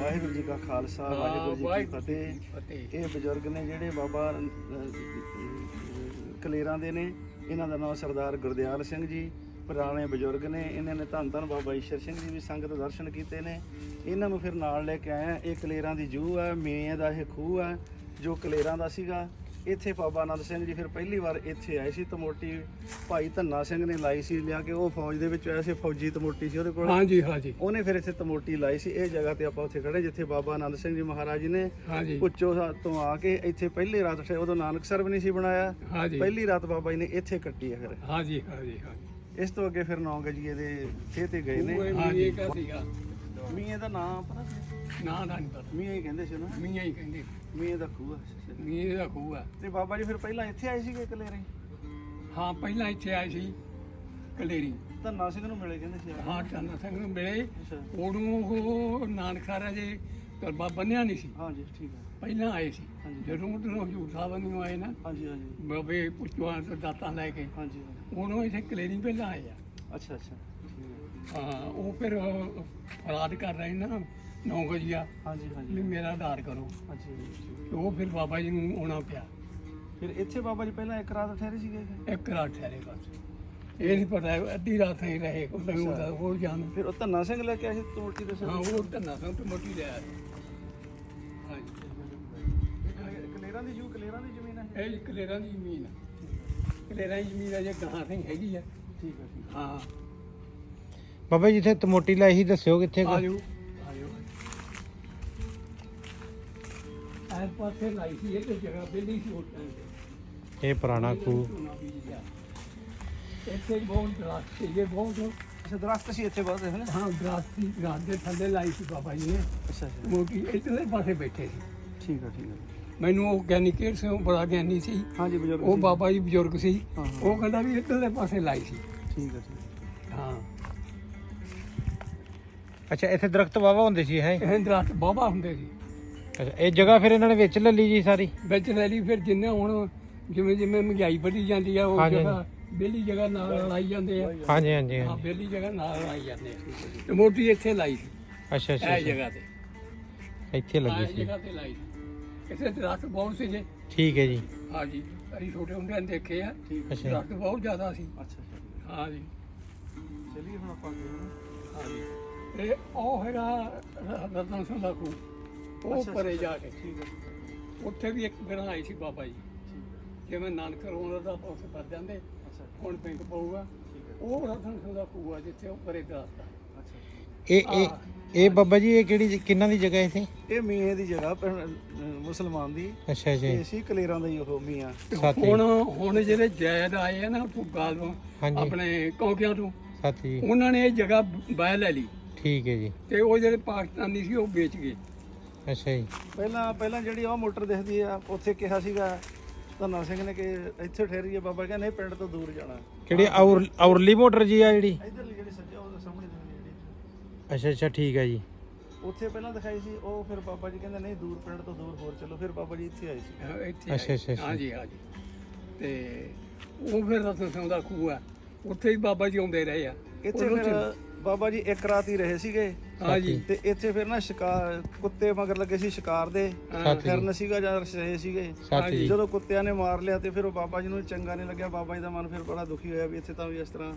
ਵਾਹਿਗੁਰੂ ਜੀ ਕਾ ਖਾਲਸਾ ਵਾਹਿਗੁਰੂ ਜੀ ਕੀ ਫਤਿਹ। ਜੀ। ਇਹ ਬਜ਼ੁਰਗ ਨੇ ਜਿਹੜੇ ਬਾਬਾ ਕਲੇਰਾਂ ਦੇ ਨੇ ਇਹਨਾਂ ਦਾ ਨਾਮ ਸਰਦਾਰ ਗੁਰਦਿਆਲ ਸਿੰਘ ਜੀ ਪੁਰਾਣੇ ਬਜ਼ੁਰਗ ਨੇ ਇਹਨਾਂ ਨੇ ਧੰਨ ਧੰਨ ਬਾਬਾ ਈਸ਼ਰ ਸਿੰਘ ਜੀ ਵੀ ਸੰਗਤ ਦਰਸ਼ਨ ਕੀਤੇ ਨੇ। ਇਹਨਾਂ ਨੂੰ ਫਿਰ ਨਾਲ ਲੈ ਕੇ ਆਇਆ ਇਹ ਕਲੇਰਾਂ ਦੀ ਜੂਹ ਹੈ ਮੇਂ ਦਾ ਇਹ ਖੂਹ ਹੈ ਜੋ ਕਲੇਰਾਂ ਦਾ ਸੀਗਾ। ਇੱਥੇ ਬਾਬਾ ਆਨੰਦ ਸਿੰਘ ਜੀ ਫਿਰ ਪਹਿਲੀ ਵਾਰ ਇੱਥੇ ਆਏ ਸੀ ਤਮੋਟੀ ਭਾਈ ਧੰਨਾ ਸਿੰਘ ਨੇ ਲਾਈ ਸੀ ਲਿਆ ਕੇ ਉਹ ਫੌਜ ਦੇ ਵਿੱਚ ਆਇਆ ਸੀ ਫੌਜੀ ਤਮੋਟੀ ਸੀ ਉਹਦੇ ਕੋਲ। ਹਾਂਜੀ ਹਾਂਜੀ। ਉਹਨੇ ਫਿਰ ਇੱਥੇ ਤਮੋਟੀ ਲਾਈ ਸੀ ਇਹ ਜਗ੍ਹਾ ਤੇ ਆਪਾਂ ਉੱਥੇ ਖੜੇ ਜਿੱਥੇ ਬਾਬਾ ਆਨੰਦ ਸਿੰਘ ਜੀ ਮਹਾਰਾਜ ਜੀ ਨੇ ਹਾਂਜੀ। ਉੱਚੋ ਤੋਂ ਆ ਕੇ ਇੱਥੇ ਪਹਿਲੀ ਰਾਤ ਠੇ ਉਦੋਂ ਨਾਨਕਸਰ ਵੀ ਨਹੀਂ ਸੀ ਬਣਾਇਆ ਹਾਂਜੀ। ਪਹਿਲੀ ਰਾਤ ਬਾਬਾ ਜੀ ਨੇ ਇੱਥੇ ਕੱਟੀ ਹੈ ਫਿਰ। ਹਾਂਜੀ ਹਾਂਜੀ ਹਾਂਜੀ। ਇਸ ਤੋਂ ਅੱਗੇ ਫਿਰ ਨੌ ਗਜੀਏ ਦੇ ਥੇ ਤੇ ਗਏ ਨੇ। ਹਾਂਜੀ। ਇਹ ਕਾ ਸੀਗਾ। ਮੀਆਂ ਦਾ ਨਾਮ ਪਤਾ ਸੀ? ਨਾ ਦਾ ਨਹੀਂ ਪਤਾ। ਮੀਆਂ ਹੀ ਕਹਿੰਦੇ ਸੀ ਨਾ? ਮੀਆਂ ਹੀ ਕਹਿੰਦੇ। ਮੀਆਂ ਦਾ ਖੂਹ ਮੀਆਂ ਦਾ ਖੂਹ ਆ। ਤੇ ਬਾਬਾ ਜੀ ਫਿਰ ਪਹਿਲਾਂ ਇੱਥੇ ਆਏ ਸੀਗੇ ਕਲੇਰੇ? ਹਾਂ ਪਹਿਲਾਂ ਇੱਥੇ ਆਏ ਸੀ ਕਲੇਰੀ। ਧੰਨਾ ਸਿੰਘ ਨੂੰ ਮਿਲੇ ਕਹਿੰਦੇ ਸੀ। ਹਾਂ ਚੰਦਰ ਸਿੰਘ ਨੂੰ ਮਿਲੇ। ਅੱਛਾ। ਉਦੋਂ ਉਹ ਨਾਨਕਸਾਰਾ ਜੇ ਕਰਬਾ ਬੰਨਿਆ ਨਹੀਂ ਸੀ। ਹਾਂਜੀ ਠੀਕ ਹੈ ਪਹਿਲਾਂ ਆਏ ਸੀ। ਹਾਂਜੀ। ਜਦੋਂ ਉਧਰੋਂ ਹਜੂਰ ਸਾਹਿਬ ਨੂੰ ਆਏ ਨਾ ਹਾਂਜੀ ਹਾਂਜੀ ਬਾਬੇ ਪੁੱਛਵਾਂ ਤੋਂ ਦਾਤਾਂ ਲੈ ਕੇ। ਹਾਂਜੀ ਉਦੋਂ ਇੱਥੇ ਕਲੇਰੀ ਪਹਿਲਾਂ ਆਏ ਆ। ਅੱਛਾ ਅੱਛਾ। ਠੀਕ ਹੈ। ਹਾਂ ਉਹ ਫਿਰ ਫਰਾਡ ਕਰ ਰਹੇ ਨਾ ਨੌ ਗਜੀਆ ਹਾਂਜੀ ਵੀ ਹਾਂਜੀ ਮੇਰਾ ਆਧਾਰ ਕਰੋ। ਅੱਛਾ ਜੀ, ਉਹ ਫਿਰ ਬਾਬਾ ਜੀ ਨੂੰ ਆਉਣਾ ਪਿਆ। ਫਿਰ ਇੱਥੇ ਬਾਬਾ ਜੀ ਪਹਿਲਾਂ ਇੱਕ ਰਾਤ ਠਹਿਰੇ ਸੀਗੇ ਇੱਕ ਰਾਤ ਠਹਿਰੇ ਬਸ। ਇਹ ਨਹੀਂ ਪਤਾ ਅੱਧੀ ਰਾਤ ਨਹੀਂ ਰਹੇ ਤਾਂ ਉਹਦਾ ਉਹ ਜਾਣ। ਫਿਰ ਉਹ ਧੰਨਾ ਸਿੰਘ ਲੈ ਕੇ ਆਏ ਸੀ ਤੋਟੀ ਦੇ ਹਾਂ ਉਹ ਧੰਨਾ ਸਿੰਘ ਤੇ ਮੋਟੀ ਲਿਆ ਹਾਂਜੀ। ਕਲੇਰਾਂ ਦੀ ਜੂ ਕਲੇਰਾਂ ਦੀ ਜ਼ਮੀਨ ਹੈ ਇਹ? ਕਲੇਰਾਂ ਦੀ ਜ਼ਮੀਨ ਆ। ਕਲੇਰਾਂ ਦੀ ਜ਼ਮੀਨ ਆ ਜੇ ਗਾਂ ਸਿੰਘ ਹੈਗੀ ਆ। ਠੀਕ ਹੈ ਹਾਂ। ਬਾਬਾ ਜੀ ਜਿੱਥੇ ਤਮੋਟੀ ਲਾਈ ਸੀ ਦੱਸਿਓ ਕਿੱਥੇ ਕੁ? ਆਜੋ ਆਜੋ। ਐਸ ਪਾਸੇ ਲਾਈ ਸੀ ਇਹ ਤੇ ਜਗ੍ਹਾ ਬੇਲੀ ਸੀ ਉਸ ਟਾਈਮ ਤੇ। ਇਹ ਪੁਰਾਣਾ ਖੂਹ। ਝੋਨਾ। ਇੱਥੇ ਬਹੁਤ ਦਰਖਤ ਸੀਗੇ ਬਹੁਤ ਅੱਛਾ ਦਰਖਤ ਸੀ ਇੱਥੇ ਬਹੁਤ ਹੈ ਨਾ ਹਾਂ ਦਰਖਤ ਸੀ ਦਰਖਤ ਦੇ ਥੱਲੇ ਲਾਈ ਸੀ ਬਾਬਾ ਜੀ ਨੇ। ਅੱਛਾ ਅੱਛਾ। ਮੋਟੀ ਇੱਧਰਲੇ ਪਾਸੇ ਬੈਠੇ ਸੀ। ਠੀਕ ਹੈ ਠੀਕ ਹੈ ਮੈਨੂੰ ਉਹ ਗਿਆਨੀ ਕੇਰ ਸਿੰਘ ਬੜਾ ਗਿਆਨੀ ਸੀ। ਹਾਂਜੀ ਬਜ਼ੁਰਗ ਉਹ ਸੀ। ਬਾਬਾ ਜੀ ਬਜ਼ੁਰਗ ਸੀ। ਹਾਂ, ਹਾਂ। ਉਹ ਕਹਿੰਦਾ ਵੀ ਇੱਧਰਲੇ ਪਾਸੇ ਲਾਈ ਸੀ। ਠੀਕ ਹੈ ਠੀਕ ਹੈ ਹਾਂ। ਅੱਛਾ ਇੱਥੇ ਦਰਖਤ ਵਾਵਾ ਹੁੰਦੇ ਸੀ ਹੈ ਇਹ ਦਰਖਤ ਬਾਬਾ ਹੁੰਦੇ ਸੀ। ਅੱਛਾ ਇਹ ਜਗ੍ਹਾ ਫਿਰ ਇਹਨਾਂ ਨੇ ਵਿੱਚ ਲੈ ਲਈ ਜੀ ਸਾਰੀ? ਵਿੱਚ ਲੈ ਲਈ ਫਿਰ ਜਿੰਨੇ ਹੁਣ ਜਿਵੇਂ ਜਿਵੇਂ ਮਹਿੰਗਾਈ ਵਧੀ ਜਾਂਦੀ ਆ ਉਹ ਹਾਂਜੀ, ਜਗ੍ਹਾ ਬੇਲੀ ਜਗ੍ਹਾ ਨਾਲ ਲਾਈ ਜਾਂਦੇ ਆ। ਹਾਂਜੀ ਹਾਂਜੀ ਹਾਂ ਹਾਂਜੀ ਬੇਲੀ ਜਗ੍ਹਾ ਨਾਲ ਲਾਈ ਜਾਂਦੇ ਆ। ਤੇ ਮੋਟੀ ਇੱਥੇ ਲਾਈ ਸੀ। ਅੱਛਾ ਅੱਛਾ ਇਹ ਅੱਛਾ। ਜਗ੍ਹਾ ਤੇ। ਇੱਥੇ ਲੱਗੀ ਸੀ। ਜਗ੍ਹਾ ਤੇ ਲਾਈ ਸੀ। ਇੱਥੇ ਦਰਖਤ ਬਹੁਤ ਸੀਗੇ ਠੀਕ ਹੈ ਜੀ। ਹਾਂ ਜੀ ਅਸੀਂ ਛੋਟੇ ਹੁੰਦਿਆਂ ਦੇਖੇ ਆ। ਠੀਕ ਅੱਛਾ ਦਰਖਤ ਬਹੁਤ ਜ਼ਿਆਦਾ ਸੀ। ਅੱਛਾ ਅੱਛਾ। ਹਾਂ ਜੀ। ਚਲਿਏ ਹੁਣ ਆਪਾਂ ਅੱਗੇ। ਹੁਣ। ਇਹ ਉਹ ਹੈਗਾ ਰਤਨ ਸਿੰਘ ਦਾ ਖੂਹ ਉਹ ਅੱਛਾ, ਪਰੇ ਅੱਛਾ, ਜਾ ਕੇ। ਠੀਕ ਹੈ। ਉੱਥੇ ਵੀ ਇੱਕ ਗਰਾਂ ਆਈ ਸੀ ਬਾਬਾ ਜੀ। ਜਿਵੇਂ ਨਾਨਕ ਰੋਣ ਦਾ ਉੱਥੇ ਕਰ ਜਾਂਦੇ ਅੱਛਾ ਹੁਣ ਪਿੰਡ ਪਊਗਾ। ਠੀਕ ਹੈ। ਉਹ ਰਤਨ ਸਿੰਘ ਦਾ ਖੂਹ ਆ ਜਿੱਥੇ ਉਹ ਪਰੇ ਆ ਅੱਛਾ ਇਹ ਇਹ ਇਹ ਬਾਬਾ ਜੀ ਇਹ ਕਿਹੜੀ ਕਿੰਨਾ ਦੀ ਜਗ੍ਹਾ ਇੱਥੇ? ਇਹ ਮੀਆਂ ਦੀ ਜਗ੍ਹਾ ਪਰ- ਅਹ ਮੁਸਲਮਾਨ ਦੀ। ਅੱਛਾ ਜੀ ਇਹ ਸੀ ਕਲੇਰਾਂ ਦਾ ਹੀ ਉਹ ਮੀਆਂ ਤੇ ਸਾਥੀ। ਹੁਣ ਹੁਣ ਜਿਹੜੇ ਜੈਦ ਆਏ ਆ ਨਾ ਤੋਂ ਗਾਲੋਂ ਹਾਂਜੀ। ਆਪਣੇ ਕੌਕਿਆਂ ਤੋਂ ਸਾਥੀ ਜੀ। ਉਹਨਾਂ ਨੇ ਇਹ ਜਗ੍ਹਾ ਬਾਹ ਲੈ ਲਈ। ਠੀਕ ਹੈ ਜੀ। ਤੇ ਉਹ ਜਿਹੜੇ ਪਾਕਿਸਤਾਨੀ ਸੀ ਉਹ ਵੇਚ ਗਏ। ਅੱਛਾ ਜੀ। ਪਹਿਲਾਂ ਪਹਿਲਾਂ ਜਿਹੜੀ ਉਹ ਮੋਟਰ ਦਿਖਦੀ ਆ ਉੱਥੇ ਕਿਹਾ ਸੀਗਾ ਧੰਨਾ ਸਿੰਘ ਨੇ ਕਿ ਇੱਥੇ ਠਹਿਰੀਏ ਬਾਬਾ ਕਹਿੰਦਾ ਨਹੀਂ ਪਿੰਡ ਤੋਂ ਦੂਰ ਜਾਣਾ। ਕਿਹੜੀ ਔਰ ਔਰਲੀ ਮੋਟਰ ਜੀ ਆ ਜਿਹੜੀ? ਇਧਰਲੀ ਜਿਹੜੀ ਸੱਜਾ ਉਹਦੇ ਸਾਹਮਣੇ ਦਿਖਦੀ ਜਿਹੜੀ। ਅੱਛਾ ਅੱਛਾ ਠੀਕ ਹੈ ਜੀ। ਉੱਥੇ ਪਹਿਲਾਂ ਦਿਖਾਈ ਸੀ ਉਹ ਫਿਰ ਬਾਬਾ ਜੀ ਕਹਿੰਦੇ ਨਹੀਂ ਦੂਰ ਪਿੰਡ ਤੋਂ ਦੂਰ ਹੋਰ ਚੱਲੋ ਫਿਰ ਬਾਬਾ ਜੀ ਇੱਥੇ ਆਏ ਸੀ। ਇੱਥੇ ਅੱਛਾ। ਅੱਛਾ। ਹਾਂਜੀ ਹਾਂਜੀ। ਤੇ ਉਹ ਫਿਰ ਰਤਨ ਸਿੰਘ ਦਾ ਖੂਹ ਆ। ਉੱਥੇ ਹੀ ਬਾਬਾ ਜੀ ਆਉਂਦੇ ਰਹੇ ਆ। ਇੱਥੇ ਫਿਰ ਬਾਬਾ ਜੀ ਇੱਕ ਰਾਤ ਹੀ ਰਹੇ ਸੀਗੇ। ਹਾਂਜੀ। ਤੇ ਇੱਥੇ ਫਿਰ ਨਾ ਸ਼ਿਕਾਰ ਕੁੱਤੇ ਮਗਰ ਲੱਗੇ ਸੀ ਸ਼ਿਕਾਰ ਦੇ ਫਿਰਨ ਸੀਗਾ ਜਾਂ ਰਹੇ ਸੀਗੇ। ਜੀ। ਜਦੋਂ ਕੁੱਤਿਆਂ ਨੇ ਮਾਰ ਲਿਆ ਤੇ ਫਿਰ ਉਹ ਬਾਬਾ ਜੀ ਨੂੰ ਚੰਗਾ ਨਹੀਂ ਲੱਗਿਆ। ਬਾਬਾ ਜੀ ਦਾ ਮਨ ਫਿਰ ਬੜਾ ਦੁਖੀ ਹੋਇਆ ਵੀ ਇੱਥੇ ਤਾਂ ਵੀ ਇਸ ਤਰ੍ਹਾਂ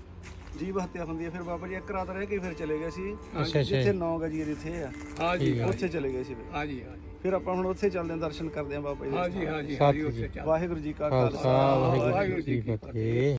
ਜੀਵ ਹੱਤਿਆ ਹੁੰਦੀ ਹੈ। ਫਿਰ ਬਾਬਾ ਜੀ ਇੱਕ ਰਾਤ ਰਹਿ ਕੇ ਫਿਰ ਚਲੇ ਗਏ ਸੀ। ਜਿੱਥੇ ਜੀ। 9 ਗਜੀਏ ਦੇ ਥੇ ਆ। ਠੀਕ ਆ। ਉੱਥੇ ਚਲੇ ਗਏ ਸੀ ਫਿਰ। ਹਾਂਜੀ ਹਾਂਜੀ। ਫਿਰ ਆਪਾਂ ਹੁਣ ਉੱਥੇ ਚੱਲਦੇ ਹਾਂ ਦਰਸ਼ਨ ਕਰਦੇ ਹਾਂ ਬਾਬਾ ਜੀ ਸਾਥੀ ਹਾਂਜੀ ਉੱਥੇ ਜੀ। ਵਾਹਿਗੁਰੂ ਜੀ ਕਾ ਖਾਲਸਾ ਵਾਹਿਗੁਰੂ ਜੀ ਕੀ ਫਤਿਹ।